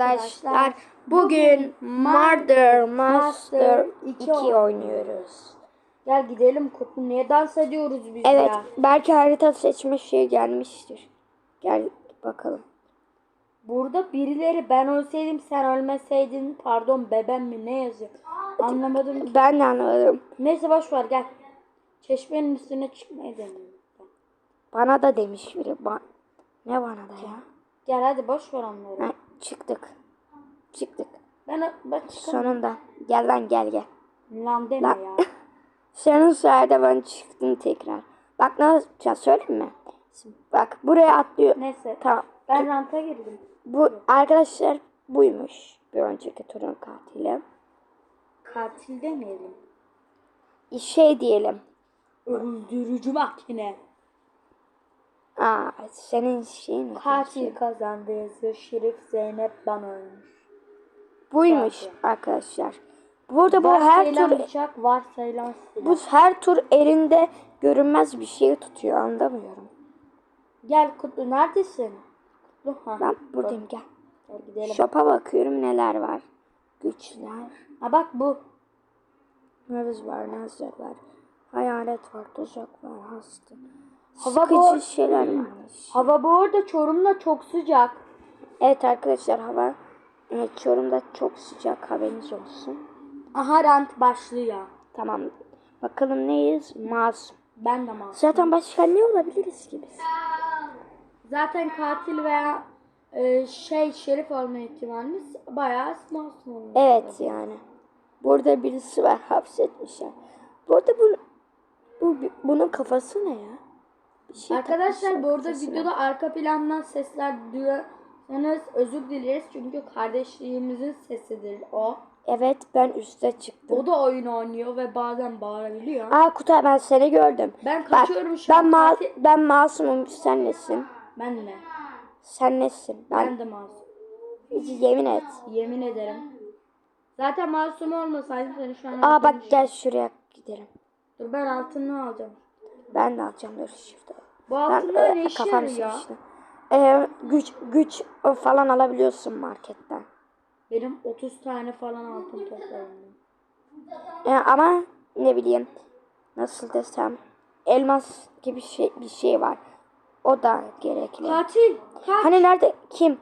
Arkadaşlar bugün Murder Master 2 2 oynuyoruz. Gel gidelim Kutlu. Niye dans ediyoruz biz Evet ya? belki harita seçme şey gelmiştir. Gel bakalım. Burada birileri ben ölseydim sen ölmeseydin pardon bebem mi ne yazıyor? Anlamadım ki. Ben de anladım. Neyse boş ver gel. Çeşmenin üstüne çıkmayı deniyorum. Bana da demiş biri. Ba- ne bana da ya? Gel hadi boş ver onları. Ha, çıktık. Çıktık. Ben, ben çıkamam. Sonunda. Gel lan gel gel. Lan deme Lan. ya. Senin sayede ben çıktım tekrar. Bak ne yapacağız söyleyeyim mi? Bak buraya atlıyor. Neyse. Tamam. Ben ranta girdim. Bu arkadaşlar buymuş. Bir önceki turun katili. Katil demeyelim. Şey diyelim. Öldürücü makine. Aa, senin şeyin ne? Katil kazandı yazıyor. Şerif Zeynep bana ölmüş. Buymuş arkadaşlar. Burada bu her tur bıçak, varsayılan silah. bu her tur elinde görünmez bir şey tutuyor anlamıyorum. Gel Kutlu neredesin? Kutlu ha. Ben buradayım gel. Gel gidelim. Shop'a bakıyorum neler var. Güçler. Ha bak bu. Hırs var, nazar var. Hayalet var, tuzak var, hasta. Hava Sıkıcı bu- şeyler varmış. Hava bu arada Çorum'da çok sıcak. Evet arkadaşlar hava evet, Çorum'da çok sıcak haberiniz olsun. Aha rant başlıyor. Tamam. Bakalım neyiz? Masum. Ben de masum. Zaten başka ne olabiliriz ki biz? Zaten katil veya e, şey şerif olma ihtimalimiz bayağı masum olmuş. Evet yani. Burada birisi var hapsetmişler. Burada bu, bu bunun kafası ne ya? Şey Arkadaşlar bu arada videoda arka plandan sesler duyuyorsanız özür dileriz. Çünkü kardeşliğimizin sesidir o. Evet ben üste çıktım. O da oyun oynuyor ve bazen bağırabiliyor. Aa Kutay ben seni gördüm. Ben Bak, kaçıyorum şu ben, an. ma- ben masumum sen nesin? Ben de. Sen nesin? Ben, Ben de masum. yemin et. Yemin ederim. Zaten masum olmasaydım seni şu an Aa bak gel şuraya gidelim. Dur ben altını alacağım. Ben de alacağım dur şurada. Bu Ben e, ne işe kafam yarıyor? sıkıştı. Ee, güç güç falan alabiliyorsun marketten. Benim 30 tane falan altın topladım. Ee, ama ne bileyim nasıl desem elmas gibi şey bir şey var. O da gerekli. Katil! Katil! Hani nerede kim?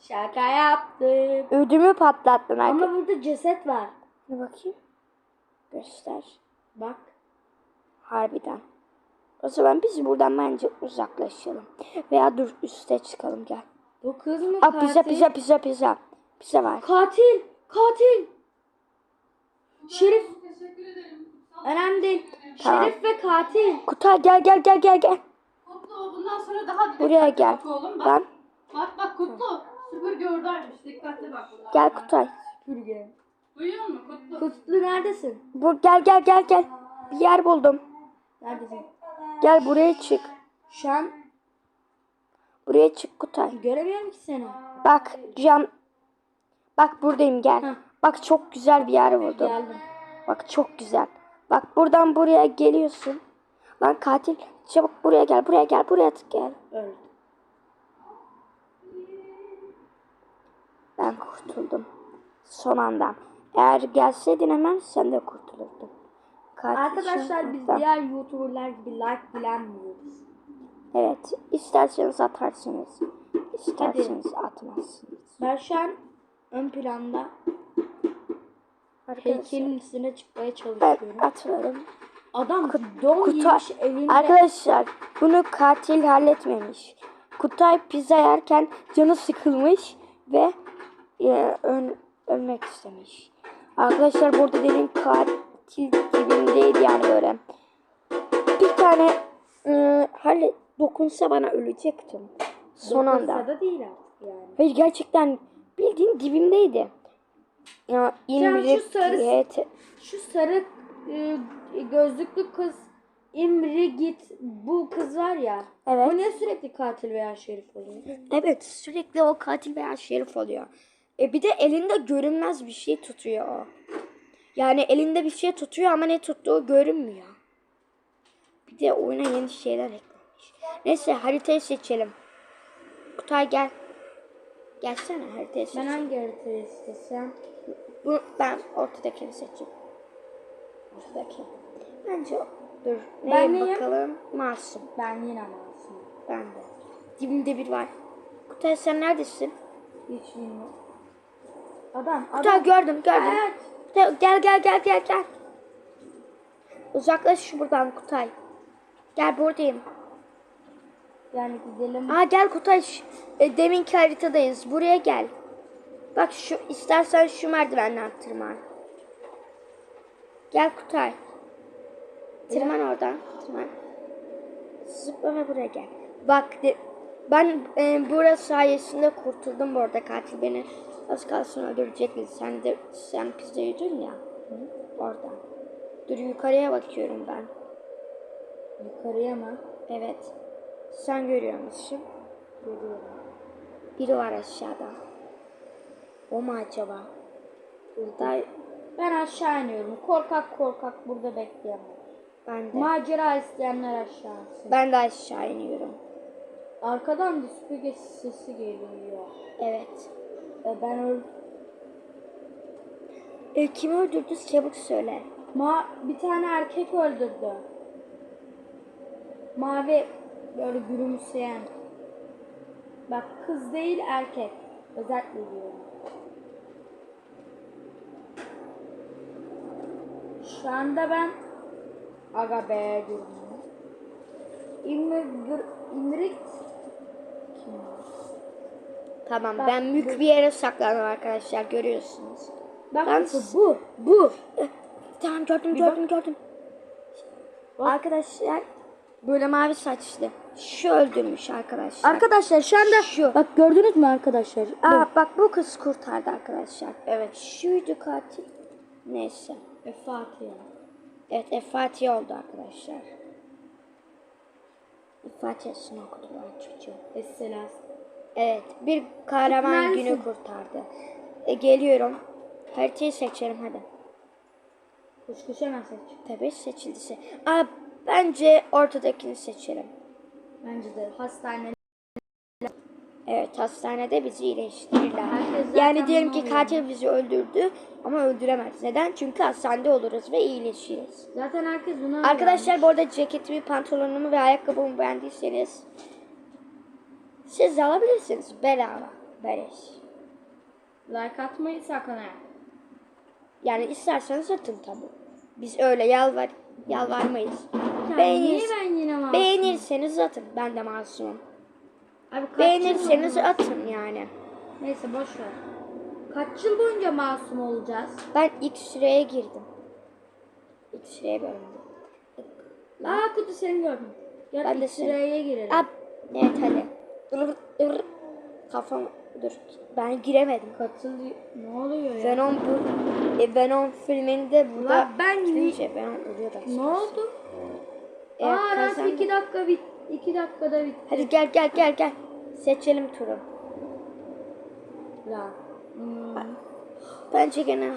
Şaka yaptım. Ödümü patlattın Ama arkadaşlar. burada ceset var. Bir bakayım. Göster. Bak. Harbiden. O zaman biz buradan bence uzaklaşalım. Veya dur üste çıkalım gel. Bu kız mı Aa katil? pizza pizza pizza pizza. Pizza var. Katil! Katil! Şerif. Önemli değil. Tamam. Şerif ve katil. Kutay gel gel gel gel gel. Kutlu bundan sonra daha dikkatli Buraya gel. bak oğlum. Bak, Ben bak bak Kutlu. Süpürge oradaymış. Dikkatli bak. gel Kutay. Süpürge. Duyuyor musun Kutlu? Kutlu neredesin? Bu gel gel gel gel. Bir yer buldum. Neredesin? Gel buraya çık. Şu an Buraya çık Kutay. göremiyorum ki seni. Bak cam. Bak buradayım gel. Heh. Bak çok güzel bir yer buldum. Geldim. Bak çok güzel. Bak buradan buraya geliyorsun. Lan katil çabuk buraya gel buraya gel buraya gel. Öldü. Ben kurtuldum. Son anda. Eğer gelseydin hemen sen de kurtulurdun. Katil Arkadaşlar biz anda. diğer YouTuber'lar gibi like bilenmiyoruz. Evet. isterseniz atarsınız. İsterseniz atmazsınız. Ben şu an ön planda Arkadaşlar, heykelin üstüne çıkmaya ben çalışıyorum. atmadım. Adam don Kutay, giymiş elinde. arkadaşlar bunu katil halletmemiş. Kutay pizza yerken canı sıkılmış ve e, ön, ölmek istemiş. Arkadaşlar burada dedim katil dibindeydi yani böyle. Bir tane e, halle dokunsa bana ölecektim. Son Dokunsa anda. da değil yani. Hayır gerçekten bildiğin dibimdeydi. Ya Sen şu sarı- İmrit Şu sarı e, gözlüklü kız İmri git bu kız var ya. Evet. O niye sürekli katil veya şerif oluyor? Evet sürekli o katil veya şerif oluyor. E bir de elinde görünmez bir şey tutuyor o. Yani elinde bir şey tutuyor ama ne tuttuğu görünmüyor. Bir de oyuna yeni şeyler eklenmiş. Neyse haritayı seçelim. Kutay gel. Gelsene haritayı seç. Ben hangi haritayı istesem? Bu, ben ortadakini seçeyim. Ortadaki. Bence dur. Neye Ben neyim? bakalım? Masum. Ben yine masum. Ben de. Dibimde bir var. Kutay sen neredesin? Hiç bilmiyorum. Adam, Kutay adam. gördüm gördüm. Evet. Gel gel gel gel gel. Uzaklaş şu buradan Kutay. Gel buradayım. Yani gidelim. Aa gel Kutay. E, deminki haritadayız. Buraya gel. Bak şu istersen şu merdivenden tırman. Gel Kutay. Tırman oradan. Tırman. Zıpla ve buraya gel. Bak de, ben e, burası sayesinde kurtuldum bu arada katil beni az kalsın öldürecekti. Sen de sen pizza yedin ya. Oradan. Dur yukarıya bakıyorum ben. Yukarıya mı? Evet. Sen görüyor musun? Görüyorum. Biri var aşağıda. O mu acaba? Burada Ben aşağı iniyorum. Korkak korkak burada bekleyemem. ben de. Macera isteyenler aşağı insin. Ben de aşağı iniyorum. Arkadan da süpürge sesi geliyor. Evet. E ben öl... E, kimi öldürdü çabuk söyle. Ma bir tane erkek öldürdü. Mavi böyle gülümseyen. Bak kız değil erkek. Özellikle diyorum. Şu anda ben Aga be diyorum. İmir, İmrik kim? Tamam Bak, ben mük bir yere saklandım arkadaşlar görüyorsunuz. Bak Ben- bu, bu. Tamam gördüm Bir gördüm gördüm. Arkadaşlar böyle mavi saçlı. Şu öldürmüş arkadaşlar. Arkadaşlar şu anda Şu. bak gördünüz mü arkadaşlar? Aa bak bu kız kurtardı arkadaşlar. Evet. Şuydu katil. Neyse. E, Fatiha. Evet F Fatiha oldu arkadaşlar. F Fatiha'sını okudular çocuğu. Esselas. Evet bir kahraman Neredesin? günü kurtardı. E, geliyorum. Haritayı seçelim hadi. Kuş kuş hemen seç. Tabii seçildiyse. Aa, bence ortadakini seçelim. Bence de hastane. Evet hastanede bizi iyileştirirler. Herkes Yani diyelim ki katil bizi öldürdü ama öldüremez. Neden? Çünkü hastanede oluruz ve iyileşiriz. Zaten herkes bunu Arkadaşlar bu arada ceketimi, pantolonumu ve ayakkabımı beğendiyseniz siz de alabilirsiniz. Bedava. Beleş. like atmayı sakın ha. Yani isterseniz atın tabii. Biz öyle yalvar yalvarmayız. Ya Beğenir- niye ben yine masum? beğenirseniz atın. Ben de masumum. Abi kaç Beğenirseniz yıl atın yani. Neyse boş ver. Kaç yıl boyunca masum olacağız? Ben ilk sıraya girdim. İlk sıraya bölündüm. Aa kutu seni gördüm. Gel Ben ben de de seni- girelim. Ab, evet hadi. Dur, dur. Kafam, dur. Ben giremedim. Katıl ne oluyor ya? Venom bu, e, Venom filminde burada Ulan ben ni- şey, Venom ölüyor da. ne oldu? Eğer Aa kalsam- 2 dakika bitti. 2 dakikada bitti. Hadi gel gel gel gel. Seçelim turu. La. Hmm. Bence gene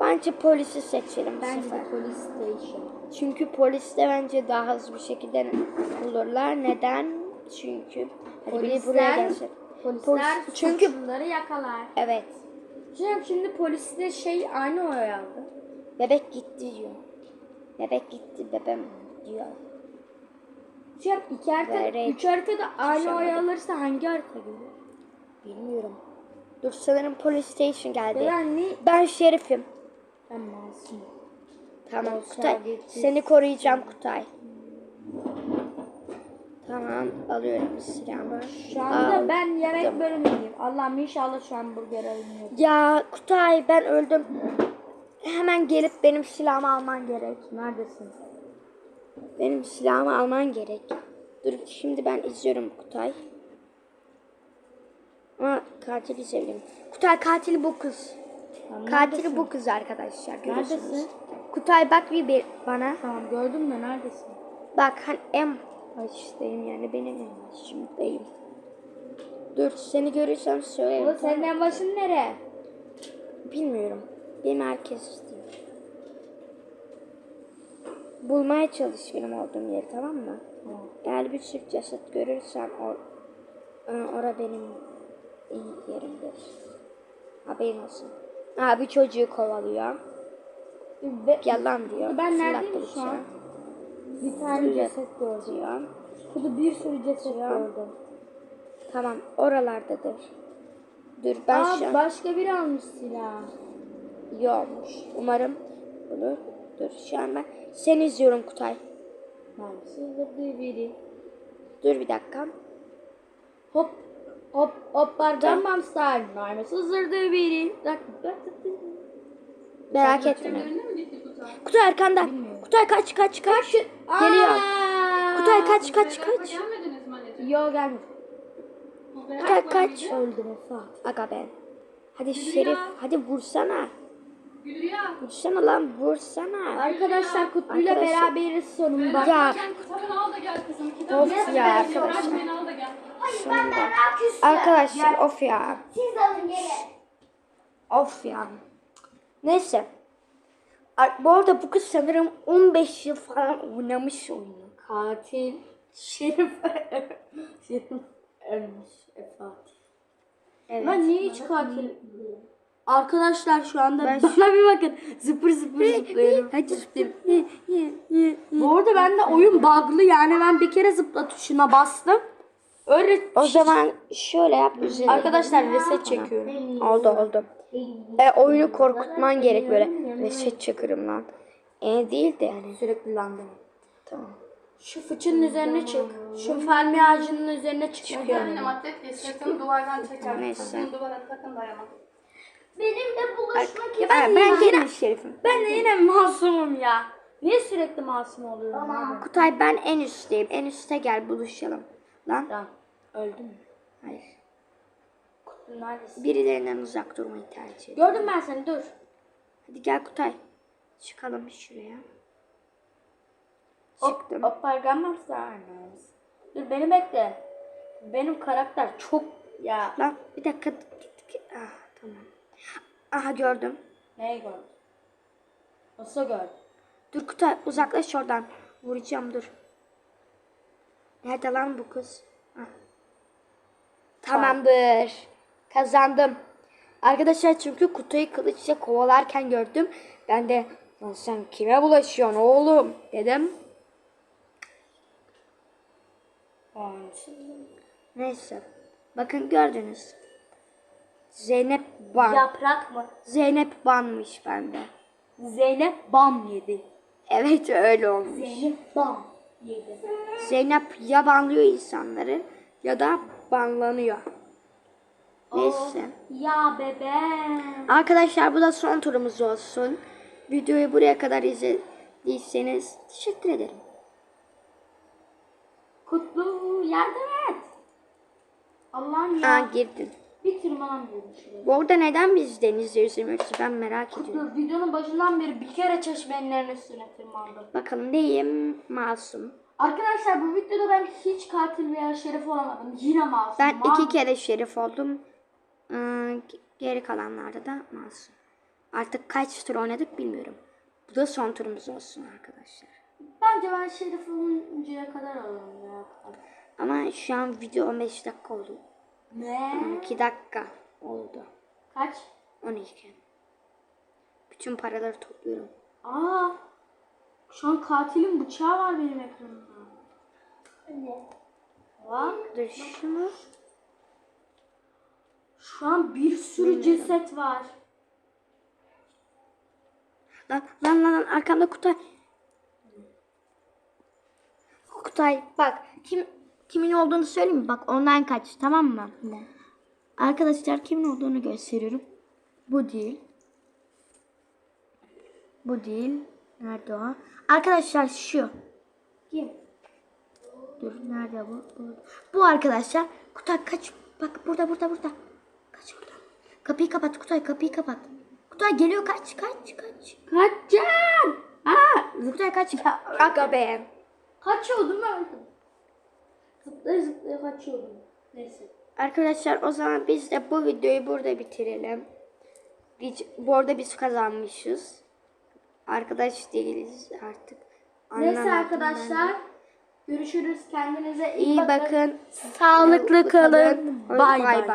bence polisi seçelim bu Bence de polis station. Çünkü polis de bence daha hızlı bir şekilde bulurlar. Neden? Çünkü hadi biri buraya Polisler- Polisler Polis- çünkü- suçluları yakalar. Evet. Hocam şimdi polis de şey aynı oy. Bebek gitti diyor. Bebek gitti bebem diyor. Hocam iki harita, Böyle üç haritada aynı oy şey alırsa hangi harita gelir? Bilmiyorum. Dur sanırım police station geldi. Yani Ben şerifim. ben masum. Tamam Kutay. Seni koruyacağım Kutay. Tamam alıyorum silahımı. Şu anda Al. ben yemek bölümündeyim. Allah'ım inşallah şu hamburger alınıyor. Ya Kutay ben öldüm. Hemen gelip benim silahımı alman gerek. Neredesin? Benim silahımı alman gerek. Dur şimdi ben izliyorum Kutay. Ama katili sevdim. Kutay katili bu kız. Tamam, Katili neredesin? bu kız arkadaşlar. Görüyorsunuz. Neredesin? Kutay bak bir, bir bana. Tamam gördün mü neredesin? Bak hani en baştayım yani benim en başımdayım. Dur seni görürsem söylerim. Oğlum senin en başın nere? Bilmiyorum. Benim herkes istiyor. Bulmaya çalış benim olduğum yeri tamam mı? Tamam. Eğer bir sürü ceset görürsem or, e, ora benim yerimdir. Haberin olsun. Abi çocuğu kovalıyor. Ve Yalan diyor. Ben neredeyim şu an? bir tane ceset gördüm. Burada bir sürü ceset gördüm. Tamam oralardadır. Dur ben Aa, şu an başka biri almış silah. iyi olmuş. Umarım bunu dur şu an ben seni izliyorum Kutay. Sızırdı biri. Dur bir dakika. Hop hop hop Style. Naime sızırdı biri. Merak etme. Kutay? Arkanda. Kutay kaç kaç kaç. Geliyor. Kutay kaç kaç kaç. Gelmediniz mi anneciğim? Yo gelmiş. Kutay kaç. Öldüm. Aga ben. Hadi Şerif hadi vursana. Vursana lan vursana. Arkadaşlar Kutlu'yla Arkadaşlar- beraberiz sonunda. Ya Sen kitabını al da gel kızım. Kitabını Of ya gel. arkadaşlar. Öğretmeni al da gel. sonunda. Arkadaşlar of ya. Siz alın gelin. Of ya. Neyse. Ar- Bu arada bu kız sanırım 15 yıl falan oynamış oyunu. Katil Şerif Şerif ölmüş Esat. Evet. Ben niye hiç katil? Arkadaşlar şu anda Ben bana bir bakın. Zıpır zıpır zıplıyorum. Hadi zıplayalım. Bu arada bende oyun bug'lı yani ben bir kere zıpla tuşuna bastım. Öyle O zaman şöyle yap üzerine. arkadaşlar reset çekiyorum. Oldu oldu. E, oyunu korkutman gerek böyle. Reset çakırım lan. E değil de yani. Sürekli landım. Tamam. Şu fıçının üzerine çık. Şu palmiye ağacının üzerine çık. Çıkıyorum. Annem atlet diye sırtını duvardan çeker. Neyse. Duvara sakın dayama. Benimle buluşmak Ya ben, ben yine şerifim. Ben de yine masumum ya. Niye sürekli masum oluyorum? abi? Kutay ben en üstteyim. En üste gel buluşalım. Lan. Tamam. Öldüm mü? Hayır. Kutlu neredesin? Birilerinden uzak durmayı tercih ediyorum. Gördüm ben seni dur. Hadi gel Kutay. Çıkalım şuraya. Hop, Çıktım. hop Style. Dur beni bekle. Benim karakter çok ya. Lan bir dakika. Ah, tamam. Aha gördüm. Neyi gördün? Nasıl gördün? Dur Kutay uzaklaş oradan. Vuracağım dur. Nerede lan bu kız? Tamamdır. Kazandım. Arkadaşlar çünkü Kutay'ı kılıçla kovalarken gördüm. Ben de lan sen kime bulaşıyorsun oğlum dedim. Neyse. Bakın gördünüz. Zeynep ban. Yaprak mı? Zeynep banmış bende. Zeynep bam yedi. Evet öyle olmuş. Zeynep bam yedi. Zeynep ya banlıyor insanları ya da banlanıyor. Neyse. Ya bebeğim. Arkadaşlar bu da son turumuz olsun. Videoyu buraya kadar izlediyseniz teşekkür ederim. Kutlu yardım et. Allah'ım ya. Aa girdin. Bir tırmanamıyorum şuraya. Bu arada neden bizden izliyorsunuz ben merak ediyorum. Videonun başından beri bir kere çeşmenlerin üstüne tırmandım. Bakalım neyim? Masum. Arkadaşlar bu videoda ben hiç katil veya şerif olamadım. Yine masum. Ben iki Ma- kere şerif oldum. Ee, geri kalanlarda da masum. Artık kaç tur oynadık bilmiyorum. Bu da son turumuz olsun arkadaşlar. Bence ben şerif oluncaya kadar ya. Ama şu an video 15 dakika oldu. Ne? 2 dakika oldu. Kaç? 12. Bütün paraları topluyorum. Aa. Şu an katilin bıçağı var benim ekranımda. Bak. Dur şunu. Şu an bir sürü ceset var. Lan lan lan, lan arkamda Kutay. Kutay bak kim kimin olduğunu söyleyeyim mi? Bak online kaç tamam mı? Arkadaşlar kimin olduğunu gösteriyorum. Bu değil. Bu değil. Nerede o? Arkadaşlar şu. Kim? Dur nerede bu? Bu, arkadaşlar. Kutay kaç. Bak burada burada burada. Kaç oradan. Kapıyı kapat Kutay kapıyı kapat. Kutay geliyor kaç kaç kaç. Kaçcan! Aa! Kutay kaç. Aga be. Kaçıyordum öldüm. Zıplaya zıplaya kaçıyordum. Neyse. Arkadaşlar o zaman biz de bu videoyu burada bitirelim. Bu arada biz kazanmışız. Arkadaş değiliz artık. Neyse Anlamadım arkadaşlar. Görüşürüz. Kendinize iyi, İyi bakın. bakın. Sağlıklı kalın. Bay. bay.